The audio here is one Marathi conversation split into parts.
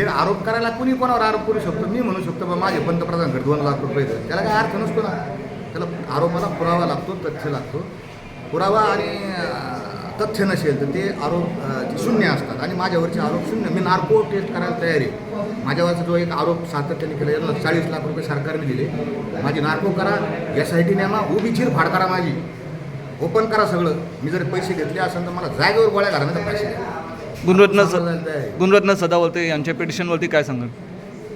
हे आरोप करायला कुणी कोणावर आरोप करू शकतो? मी म्हणू शकतो बा माझे पंतप्रधानकडे दोन लाख रुपये आहेत. त्याला काय अर्थ नसतो ना. त्याला आरोपाला पुरावा लागतो तथ्य लागतो. पुरावा आणि तथ्य नसेल तर ते आरोप शून्य असतात. आणि माझ्यावरचे आरोप शून्य. मी नार्को टेस्ट करायला तयार आहे. माझ्यावरचा जो एक आरोप सातत्याने केला याला चाळीस लाख रुपये सरकारने दिले. माझी नार्को करा एस आय टी नेमा उभीचीर फाड करा माझी. ओपन करा सगळं. मी जर पैसे घेतले असेल तर मला जागेवर गोळ्या घालण्याचा पैसे द्या. गुणरत्न स. गुणरत्न सदावर्ते यांच्या पिटिशनवरती काय सांगाल?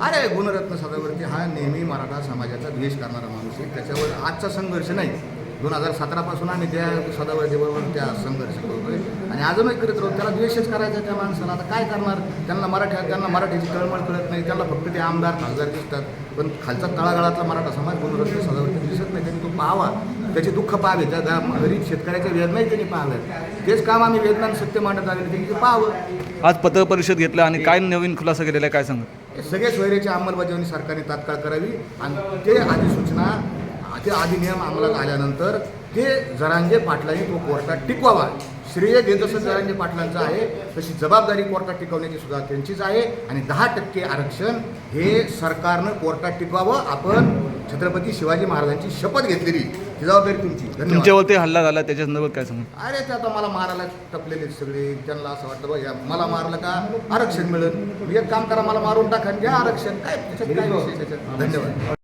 अरे गुणरत्न सदावर्ती हा नेहमी मराठा समाजाचा द्वेष करणारा माणूस आहे. त्याच्यावर आजचा संघर्ष नाही. दोन हजार सतरापासून आम्ही त्या सदावर्तीबरोबर त्या संघर्ष करतोय. आणि अजूनही करत राहू. त्याला द्वेषच करायचा त्या माणसाला. आता काय करणार? त्यांना मराठी त्यांना मराठीची तळमळ कळत नाही. त्यांना फक्त ते आमदार खासदार दिसतात. पण खालचा तळागाळातला मराठा समाज गुणरत्न सदावर्ती दिसत नाही. त्यांनी तो पाहावा. त्याचे दुःख पाहावे त्या गरीब शेतकऱ्याच्या वेदनाही त्यांनी पाहाव्यात तेच काम आम्ही वेदना आणि सत्य मांडत आलेले. त्यांनी ते पाहावं. आज पत्रपरिषद घेतलं आणि काय नवीन खुलासा केलेला आहे काय सांगाल हे सगळे सोयऱ्याची अंमलबजावणी सरकारने तात्काळ करावी आणि ते अधिसूचना ते अधिनियम अंमलात आल्यानंतर ते जरांगे पाटलांनी तो कोर्टात टिकवावा. श्रेय जे जसं जरांगे पाटलांचं आहे तशी जबाबदारी कोर्टात टिकवण्याची सुद्धा त्यांचीच आहे आणि दहा टक्के आरक्षण हे सरकारनं कोर्टात टिकवावं. आपण छत्रपती शिवाजी महाराजांची शपथ घेतलेली. ही जबाबदारी तुमची. धन्यवाद. तुमच्यावरती हल्ला झाला त्याच्या संदर्भात काय सांगाल अरे ते आता मला मारायला टपलेले सगळे. त्यांना असं वाटतं बघ या मला मारलं का आरक्षण मिळेल. मी एक काम करा मला मारून टाका आणि घ्या आरक्षण. काय त्याच्यात काय विशेष त्याच्यात? धन्यवाद.